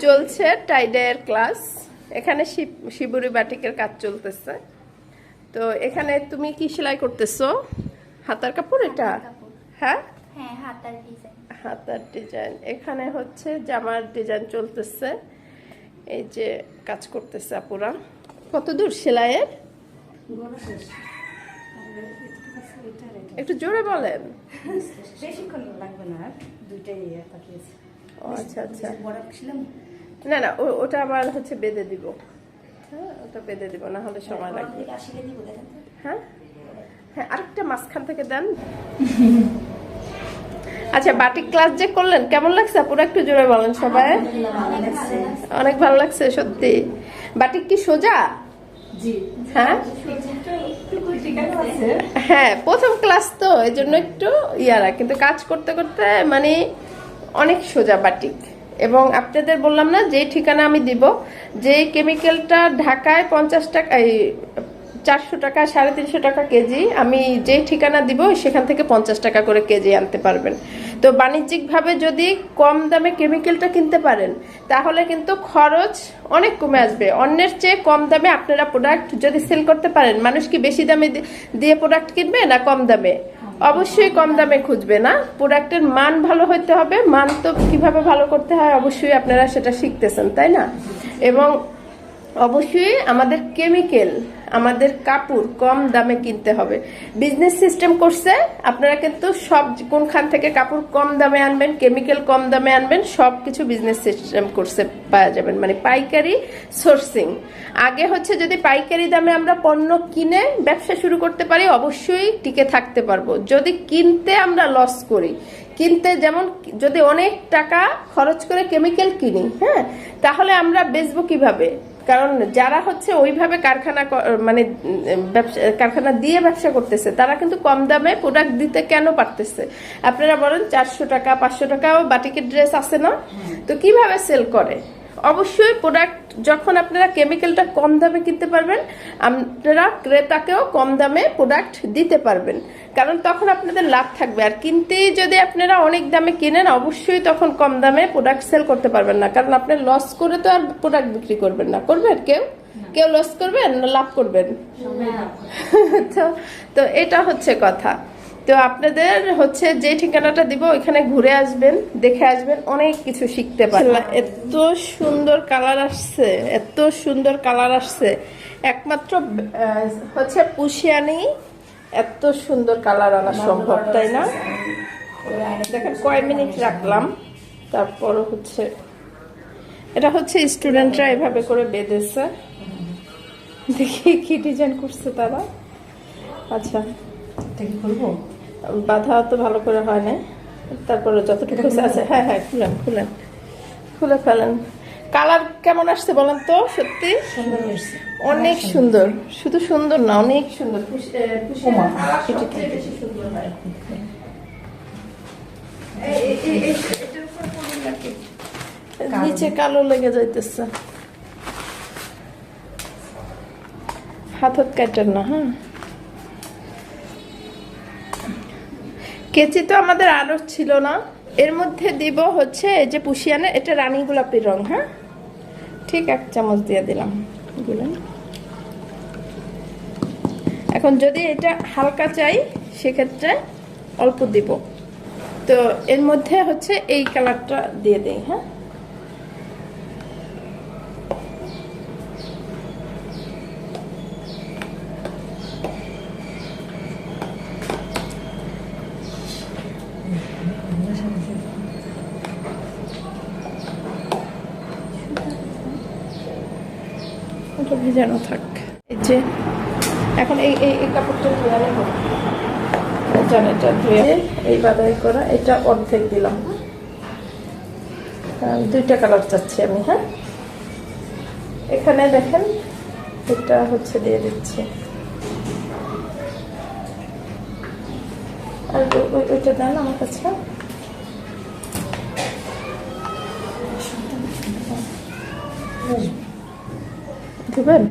চলছে টাইডের ক্লাস। এখানে শিব- শিবুরি বাটিকের কাজ চলতেছে। তো এখানে তুমি কি সেলাই করতেছো? হাতার কাপড় এটা? হ্যাঁ? হ্যাঁ হাতার ডিজাইন। এখানে হচ্ছে জামার ডিজাইন চলতেছে। এই যে কাজ করতেছে আপুরা। কত দূর সেলাইয়ের? একটু জোরে বলেন। বেশিক্ষণ লাগবে না দুইটাই ইয়ে ও আচ্ছা আচ্ছা। না না ও- ওটা আবার হচ্ছে বেঁধে দিব। হ্যাঁ ওটা বেঁধে দিব না হলে সময় লাগবে। হ্যাঁ? হ্যাঁ আরেকটা মাঝখান থেকে দেন। আচ্ছা বাটিক ক্লাস যে করলেন কেমন লাগছে পুরো একটু জোরে বলেন সবাই। অনেক ভালো লাগছে সত্যি। বাটিক কি সোজা? হ্যাঁ? একটু ঠিকানা আছে হ্যাঁ প্রথম ক্লাস তো এই জন্য একটু ইয়ারা কিন্তু কাজ করতে করতে মানে অনেক সোজা বাটিক। এবং আপনাদের বললাম না যে ঠিকানা আমি দিব যে কেমিক্যালটা ঢাকায় পঞ্চাশ টাকা, এই চারশো টাকা, সাড়ে তিনশো টাকা কেজি, আমি যে ঠিকানা দিব, সেখান থেকে পঞ্চাশ টাকা করে কেজি আনতে পারবেন। তো বাণিজ্যিকভাবে যদি কম দামে কেমিক্যালটা কিনতে পারেন, তাহলে কিন্তু খরচ অনেক কমে আসবে। অন্যের চেয়ে কম দামে আপনারা প্রোডাক্ট যদি সেল করতে পারেন, মানুষ কি বেশি দামে দিয়ে প্রোডাক্ট কিনবে না কম দামে? অবশ্যই কম দামে খুঁজবে না। প্রোডাক্টের মান ভালো হতে হবে। মান তো কীভাবে ভালো করতে হয়, অবশ্যই আপনারা সেটা শিখতেছেন, তাই না? এবং অবশ্যই আমাদের কেমিক্যাল আমাদের কাপড় কম দামে কিনতে হবে। বিজনেস সিস্টেম করছে, আপনারা কিন্তু সব কোনখান থেকে কাপড় কম দামে আনবেন কেমিক্যাল কম দামে আনবেন সব কিছু বিজনেস সিস্টেম করছে, পাওয়া যাবেন। মানে পাইকারি সোর্সিং আগে হচ্ছে যদি পাইকারি দামে আমরা পণ্য কিনে ব্যবসা শুরু করতে পারি, অবশ্যই টিকে থাকতে পারব। যদি কিনতে আমরা লস করি, কিনতে যেমন যদি অনেক টাকা খরচ করে কেমিক্যাল কিনি হ্যাঁ তাহলে আমরা বেচবো কীভাবে? কারণ যারা হচ্ছে ওইভাবে কারখানা মানে ব্যবসা কারখানা দিয়ে ব্যবসা করতেছে তারা কিন্তু কম দামে প্রোডাক্ট দিতে কেন পারতেছে? আপনারা বলেন চারশো টাকা পাঁচশো টাকাও বাটিকের ড্রেস আছে না? তো কীভাবে সেল করে? অবশ্যই প্রোডাক্ট যখন আপনারা কেমিক্যালটা কম দামে কিনতে পারবেন আপনারা ক্রেতাকেও কম দামে প্রোডাক্ট দিতে পারবেন। কারণ তখন আপনাদের লাভ থাকবে। আর কিনতেই যদি আপনারা অনেক দামে কিনেন অবশ্যই তখন কম দামে প্রোডাক্ট সেল করতে পারবেন না। কারণ আপনি লস করে তো আর প্রোডাক্ট বিক্রি করবেন না। করবেন কেউ? কেউ লস করবেন না লাভ করবেন? তো তো এটা হচ্ছে কথা। তো আপনাদের হচ্ছে যে ঠিকানাটা দিব ওইখানে ঘুরে আসবেন দেখে আসবেন অনেক কিছু শিখতে পারবেন। এত সুন্দর কালার আসছে এত সুন্দর কালার আসছে। একমাত্র হচ্ছে পুষিয়ানি এত সুন্দর কালার আনা সম্ভব তাই না? দেখেন কয় মিনিট রাখলাম তারপর হচ্ছে এটা হচ্ছে স্টুডেন্টরা এভাবে করে বেঁধেছে। দেখি কি ডিজাইন করছে তারা। আচ্ছা। এটা কি করব বাধা তো ভালো করে হয় না তারপরে যতটুকু আছে হ্যাঁ হ্যাঁ খুলেন খুলেন খুলে ফেলেন। কালার কেমন আসছে বলেন তো সত্যি? অনেক সুন্দর শুধু সুন্দর না অনেক সুন্দর? নিচে কালো লেগে যাইতেছে। হাত হাত কাটেন না হ্যাঁ। কেচি তো আমাদের আরও ছিল না। এর মধ্যে দিব হচ্ছে যে পুষিয়ানে, এটা রানী গোলাপির রং হ্যাঁ? ঠিক এক চামচ দিয়ে দিলাম। এখন যদি এটা হালকা চাই, সেক্ষেত্রে অল্প দিব। তো এর মধ্যে হচ্ছে এই কালারটা দিয়ে দিই হ্যাঁ? ওটা ভিজানো থাক। এই যে, এখন এই এই কাপড়টা ধুয়ে নেব। এটা ধুয়ে এই বাদাই করা, এটা অর্ধেক দিলাম। দুইটা কালার চাচ্ছি আমি হ্যাঁ? এখানে দেখেন, এটা হচ্ছে দিয়ে দিচ্ছি। আর ওই- ওই- ওইটা দেন আমার কাছে। দিবেন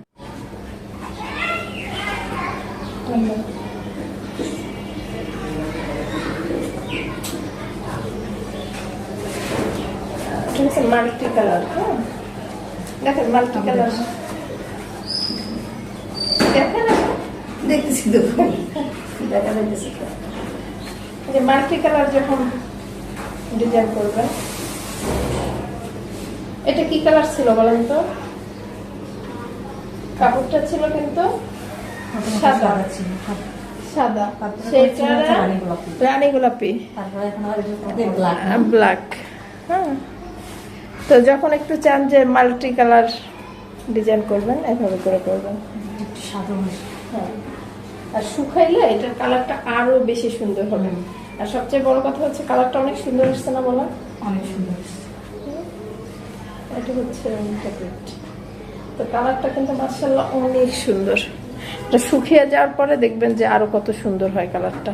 মাল্টি কালার হ্যাঁ? দেখেন মাল্টি কালার। দেখেন দেখতেছি তো। দেখা যাইতেছে যে মাল্টি কালার যখন ডিজাইন করবেন এটা কি কালার ছিল বলেন তো? কাপড়টা ছিল কিন্তু সাদা। সাদা তারপরে সেটা রানী গোলাপি। ব্ল্যাক হ্যাঁ। তো যখন একটু চান যে মাল্টি কালার ডিজাইন করবেন এভাবে করে করবেন। হ্যাঁ আর শুকাইলে এটার কালারটা আরও বেশি সুন্দর হবে। আর সবচেয়ে বড় কথা হচ্ছে কালারটা অনেক সুন্দর আসছে না বলা? অনেক সুন্দর এটা হচ্ছে তো কালারটা কিন্তু মার্শাল্লাহ অনেক সুন্দর। এটা শুকিয়ে যাওয়ার পরে দেখবেন যে আরও কত সুন্দর হয় কালারটা।